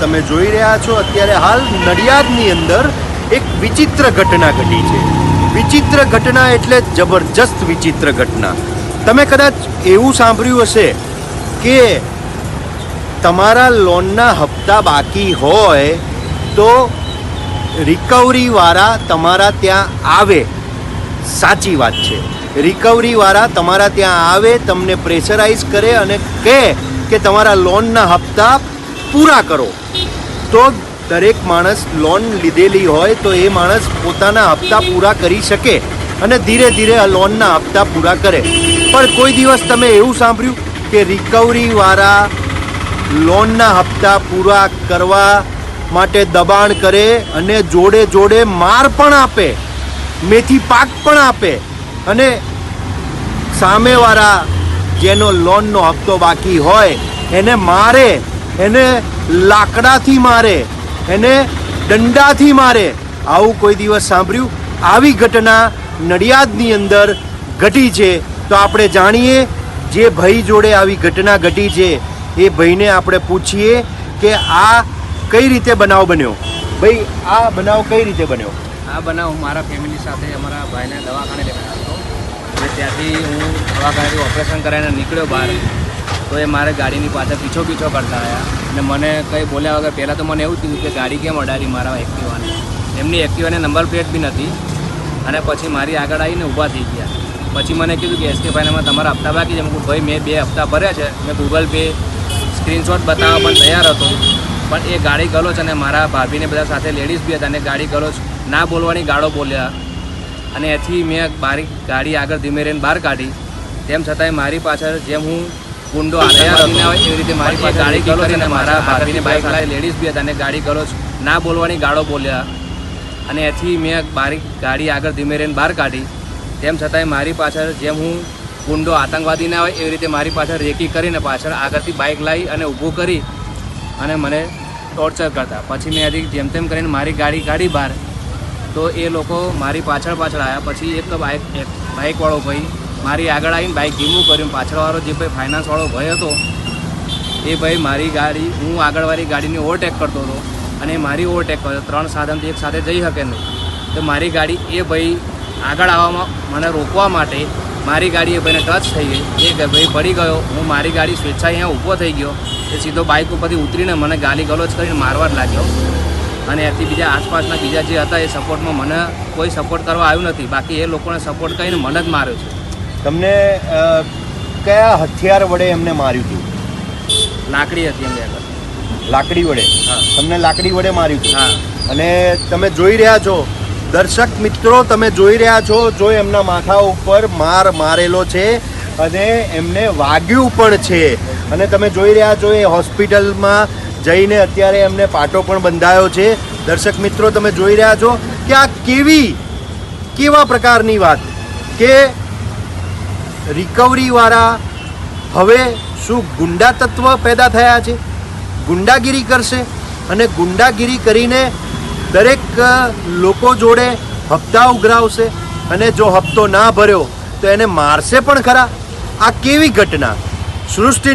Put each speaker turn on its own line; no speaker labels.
તમે જોઈ રહ્યા છો, અત્યારે હાલ નડિયાદની અંદર એક વિચિત્ર ઘટના ઘટી છે. વિચિત્ર ઘટના એટલે જબરજસ્ત વિચિત્ર ઘટના. તમે કદાચ એવું સાંભળ્યું હશે કે તમારા લોનના હપ્તા બાકી હોય તો રિકવરીવાળા તમારા ત્યાં આવે. સાચી વાત છે. રિકવરીવાળા તમારા ત્યાં આવે, તમને પ્રેશરાઇઝ કરે અને કહે કે તમારા લોનના હપ્તા પૂરા કરો. તો દરેક માણસ લોન લીધેલી હોય તો એ માણસ પોતાના હપ્તા પૂરા કરી શકે અને ધીરે ધીરે આ લોનના હપ્તા પૂરા કરે. પણ કોઈ દિવસ તમે એવું સાંભળ્યું કે રિકવરીવાળા લોનના હપ્તા પૂરા કરવા માટે દબાણ કરે અને જોડે જોડે માર પણ આપે, મેથી પાક પણ આપે અને સામેવાળા જેનો લોનનો હપ્તો બાકી હોય એને મારે એને લાકડાથી મારે, એને દંડાથી મારે. આવું કોઈ દિવસ સાંભળ્યું? આવી ઘટના નડિયાદની અંદર ઘટી છે. તો આપણે જાણીએ, જે ભાઈ જોડે આવી ઘટના ઘટી છે, એ ભાઈને આપણે પૂછીએ કે આ કઈ રીતે બનાવ બન્યો? ભાઈ, આ બનાવ કઈ રીતે બન્યો?
આ બનાવ મારા ફેમિલી સાથે અમારા ભાઈને દવાખાને લેવાનો હતો. અને ત્યાંથી હું દવાખાનેથી ઓપરેશન કરાવીને નીકળ્યો બહાર. તો એ મારે ગાડીની પાછળ પીછો પીછો કરતા આવ્યા અને મને કંઈ બોલ્યા વગર પહેલાં તો મને એવું થયું કે ગાડી કેમ અડાડી મારા એક્ટિવાને. એમની એક્ટિવાને નંબર પ્લેટ બી નથી. અને પછી મારી આગળ આવીને ઊભા થઈ ગયા. પછી મને કીધું કે એસકે ભાઈને તમારા હપ્તા બાકી છે. કીધું, ભાઈ, મેં બે હપ્તા ભર્યા છે. મેં ગૂગલ પે સ્ક્રીનશોટ બતાવવા પણ તૈયાર હતો. પણ એ ગાડી ગલો છે અને મારા ભાભીને બધા સાથે લેડીઝ બી હતા અને ગાડી ગલો ના બોલવાની ગાળો બોલ્યા. અને એથી મેં બારી ગાડી આગળ ધીમે રહીને બહાર કાઢી. તેમ છતાંય મારી પાછળ જેમ હું ગુંડો તૈયાર હતો હોય એવી રીતે મારી પાસે ગાડી કરો અને મારા ભાભીને બાઇક લાવી લેડીઝ બી હતા અને ગાડી કરો ના બોલવાની ગાળો બોલ્યા. અને એથી મેં બારી ગાડી આગળ ધીમે રહીને બહાર કાઢી. તેમ છતાંય મારી પાછળ જેમ હું ગુંડો આતંકવાદી ના હોય એવી રીતે મારી પાછળ રેકી કરીને પાછળ આગળથી બાઇક લાવી અને ઊભું કરી અને મને ટોર્ચર કરતા. પછી મેં હજી જેમ તેમ કરીને મારી ગાડી કાઢી બહાર. તો એ લોકો મારી પાછળ પાછળ આવ્યા પછી એક બાઇક બાઇકવાળો ભાઈ મારી આગળ આવીને બાઇક ધીમું કર્યું. પાછળવાળો જે ભાઈ ફાઇનાન્સવાળો ભાઈ હતો, એ ભાઈ મારી ગાડી, હું આગળવાળી ગાડીને ઓવરટેક કરતો હતો અને મારી ઓવરટેક કર્યો ત્રણ સાધનથી એક સાથે જઈ શકે નહીં. તો મારી ગાડી એ ભાઈ આગળ આવવામાં મને રોકવા માટે મારી ગાડી એ ભાઈને ટચ થઈ ગઈ. એ ભાઈ પડી ગયો. હું મારી ગાડી સ્વેચ્છાએ અહીંયા ઊભો થઈ ગયો. એ સીધો બાઇક ઉપરથી ઉતરીને મને ગાલી ગલોચ કરીને મારવા જ લાગ્યો. અને એથી બીજા આસપાસના બીજા જે હતા એ સપોર્ટમાં મને કોઈ સપોર્ટ કરવા આવ્યું નથી. બાકી એ લોકોને સપોર્ટ કરીને મને જ માર્યો છે.
તમને કયા હથિયાર વડે એમને માર્યું હતું?
લાકડી હતી એમની
લાકડી વડે?
હા.
તમને લાકડી વડે માર્યું હતું?
હા.
અને તમે જોઈ રહ્યા છો? દર્શક મિત્રો તમે જોઈ રહ્યા છો જો એમના માથા ઉપર માર મારેલો છે અને એમને વાગ્યું પણ છે. અને તમે જોઈ રહ્યા છો એ હોસ્પિટલમાં જઈને અત્યારે એમને પાટો પણ બંધાયો છે. દર્શક મિત્રો તમે જોઈ રહ્યા છો કે આ કેવી કેવા પ્રકારની વાત? કે રિકવરીવાળા હવે શું ગુંડા તત્વ પેદા થયા છે? ગુંડાગીરી કરશે અને ગુંડાગીરી કરીને દરેક લોકો જોડે હપ્તા ઉઘરાવશે અને જો હપ્તો ના ભર્યો તો એને મારશે પણ ખરા. આ કેવી ઘટના? સૃષ્ટિ ન્યૂઝ